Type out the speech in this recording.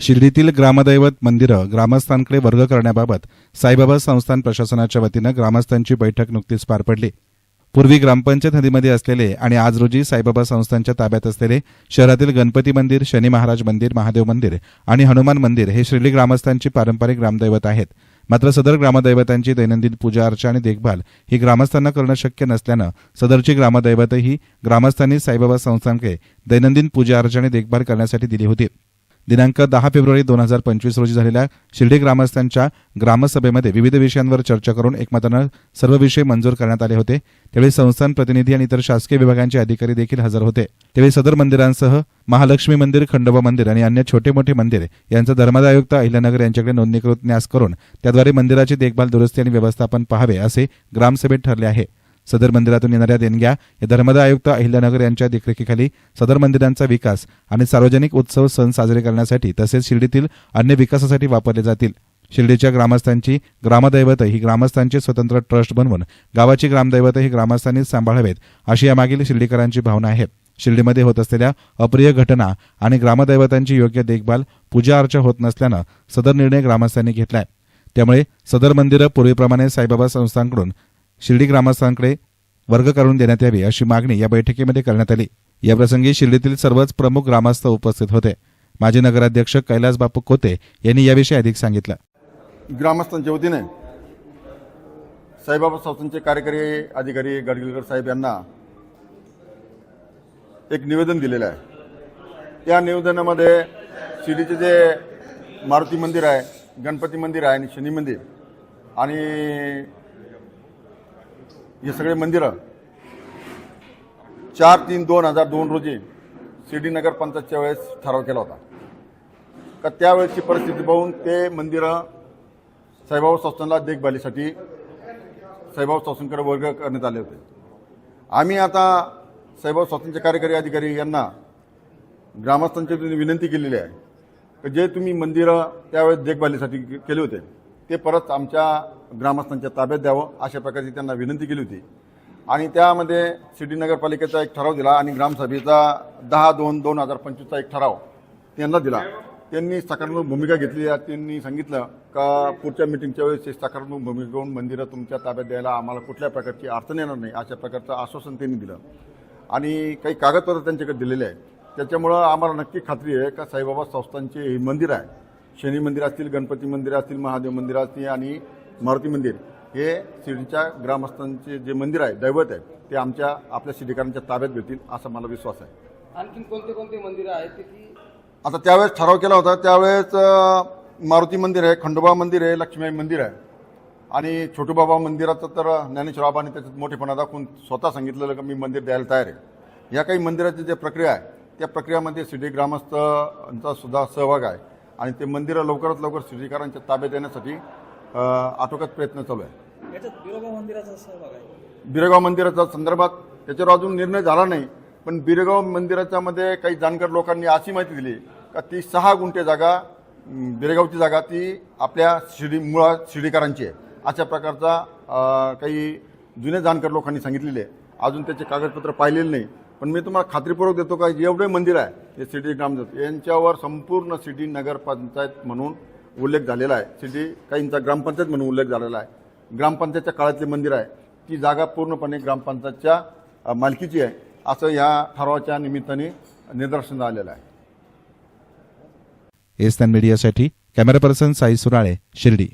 शिर्डीतील ग्रामदैवत मंदिरं ग्रामस्थांकडे वर्ग करण्याबाबत साईबाबा संस्थान प्रशासनाच्या वतीनं ग्रामस्थांची बैठक नुकतीच पार पडली. पूर्वी ग्रामपंचायत नदीमध्ये असलेले आणि आज रोजी साईबाबा संस्थांच्या ताब्यात असलेले शहरातील गणपती मंदिर शनी महाराज मंदिर महादेव मंदिर आणि हनुमान मंदिर हे शिर्डी ग्रामस्थांची पारंपरिक ग्रामदैवत आहेत. मात्र सदर ग्रामदैवतांची दैनंदिन पूजा अर्चा आणि देखभाल ही ग्रामस्थांना करणं शक्य नसल्यानं सदरची ग्रामदैवतही ग्रामस्थांनी साईबाबा संस्थांकडे दैनंदिन पूजा अर्चा आणि देखभाल करण्यासाठी दिली होती. दिनांक दहा फेब्रुवारी दोन हजार पंचवीस रोजी झालेल्या शिर्डी ग्रामस्थांच्या ग्रामसभेमध्ये विविध विषयांवर चर्चा करून एकमतानं सर्व विषय मंजूर करण्यात आले होते. त्यावेळी संस्थान प्रतिनिधी आणि इतर शासकीय विभागांचे अधिकारी देखील हजर होते. त्यावेळी सदर मंदिरांसह महालक्ष्मी मंदिर खंडोबा मंदिर आणि अन्य छोटे मोठे मंदिर यांचा धर्मादाय आयुक्त अहिल्यानगर यांच्याकडे नोंदणीकृत न्यास करून त्याद्वारे मंदिराची देखभाल दुरुस्ती आणि व्यवस्थापन पाहावे असे ग्रामसभेत ठरले आहे. सदर मंदिरातून येणाऱ्या देणग्या या धर्मदाय आयुक्त अहिल्यानगर यांच्या देखरेखीखाली सदर मंदिरांचा विकास आणि सार्वजनिक उत्सव सण साजरे करण्यासाठी तसेच शिर्डीतील अन्य विकासासाठी वापरले जातील. शिर्डीच्या ग्रामस्थांची ग्रामदैवत ही ग्रामस्थांचे स्वतंत्र ट्रस्ट बनवून गावाची ग्रामदैवत ही ग्रामस्थांनी सांभाळावेत अशी यामागील शिर्डीकरांची भावना आहे. शिर्डीमध्ये होत असलेल्या अप्रिय घटना आणि ग्रामदैवतांची योग्य देखभाल पूजा अर्चा होत नसल्यानं सदर निर्णय ग्रामस्थांनी घेतलाय. त्यामुळे सदर मंदिरं पूर्वीप्रमाणे साईबाबा संस्थांकडून शिर्डी ग्रामस्थांकडे वर्ग करून देण्यात यावी अशी मागणी या बैठकीमध्ये करण्यात आली. याप्रसंगी शिर्डीतील सर्वच प्रमुख ग्रामस्थ उपस्थित होते. माजी नगराध्यक्ष कैलास बापू कोते यांनी याविषयी अधिक सांगितलं. ग्रामस्थांच्या वतीने साईबाबा संस्थांचे कार्यकारी अधिकारी गडगिलकर साहेब यांना एक निवेदन दिलेलं आहे. त्या निवेदनामध्ये शिर्डीचे जे मारुती मंदिर आहे गणपती मंदिर आहे आणि शनी मंदिर आणि हे सगळे मंदिरं. चार तीन दोन हजार दोन रोजी शिर्डी नगर पंचायतच्या वेळेस ठराव केला होता. का त्यावेळेची परिस्थिती पाहून ते मंदिरं साईबाबा संस्थानला देखभालीसाठी साईबाबा संस्थांकडे वर्ग करण्यात आले होते. आम्ही आता साईबाबा संस्थांचे कार्यकारी अधिकारी यांना ग्रामस्थांच्या विनंती केलेली आहे की जे तुम्ही मंदिरं त्यावेळेस देखभालीसाठी के- केले होते ते परत आमच्या ग्रामस्थांच्या ताब्यात द्यावं अशा प्रकारची त्यांना विनंती केली होती. आणि त्यामध्ये सिटी नगरपालिकेचा एक ठराव दिला आणि ग्रामसभेचा दहा दोन दोन हजार पंचवीसचा एक ठराव त्यांना दिला. त्यांनी सकारात्मक भूमिका घेतली आहे. त्यांनी सांगितलं का पुढच्या मिटिंगच्या वेळेस हे सकारात्मक भूमिका घेऊन मंदिरं तुमच्या ताब्यात द्यायला आम्हाला कुठल्या प्रकारची अडचण येणार नाही अशा प्रकारचं आश्वासन त्यांनी दिलं. आणि काही कागदपत्र त्यांच्याकडे दिलेले आहे त्याच्यामुळं आम्हाला नक्की खात्री आहे का साईबाबा संस्थांचे हे मंदिर आहे. शनी मंदिर असतील गणपती मंदिर असतील महादेव मंदिर असतील आणि मारुती मंदिर हे शिर्डीच्या ग्रामस्थांचे जे मंदिर आहे दैवत आहे ते आमच्या आपल्या शिर्डीकरांच्या ताब्यात भेटतील असा मला विश्वास आहे. आणखीन कोणते कोणते मंदिरं आहेत की आता त्यावेळेस ठराव केला होता त्यावेळेस मारुती मंदिर आहे खंडोबा मंदिर आहे लक्ष्मीबाई मंदिर आहे. आणि छोटूबाबा मंदिराचं तर ज्ञानेश्वर बाबांनी त्याच्यात मोठेपणा दाखवून स्वतः सांगितलेलं की मी मंदिर द्यायला तयार आहे. या काही मंदिराची जे प्रक्रिया आहे त्या प्रक्रियामध्ये सिटी ग्रामस्थांचा सुद्धा सहभाग आहे. आणि ते मंदिरं लवकरात लवकर सिटीकरांच्या ताब्यात येण्यासाठी आटोक्यात प्रयत्न चालू आहे. बिरेगाव मंदिराच्या संदर्भात त्याच्यावर अजून निर्णय झाला नाही पण बिरेगाव मंदिराच्या मध्ये काही जाणकार लोकांनी अशी माहिती दिली का ती सहा गुंठे जागा बिरेगावची जागा ती आपल्या शिर्डी मुळात शिर्डीकरांची आहे. अशा प्रकारचा काही जुने जाणकार लोकांनी सांगितलेले आहे. अजून त्याचे कागदपत्र पाहिलेले नाही. पण मी तुम्हाला खात्रीपूर्वक देतो का जेवढे मंदिर आहे हे सिटी ग्रामदेवत यांच्यावर संपूर्ण सिटी नगरपंचायत म्हणून उल्लेख झालेला आहे. सिटी काहींचा ग्रामपंचायत म्हणून उल्लेख झालेला आहे. ग्रामपंचायतच्या काळातले मंदिर आहे. ती जागा पूर्णपणे ग्रामपंचायतच्या मालकीची आहे. असं या ठरावाच्या निमित्ताने निदर्शन झालेलं आहे. एस्तान मीडियासाठी कॅमेरा पर्सन साई सुराळे शिर्डी.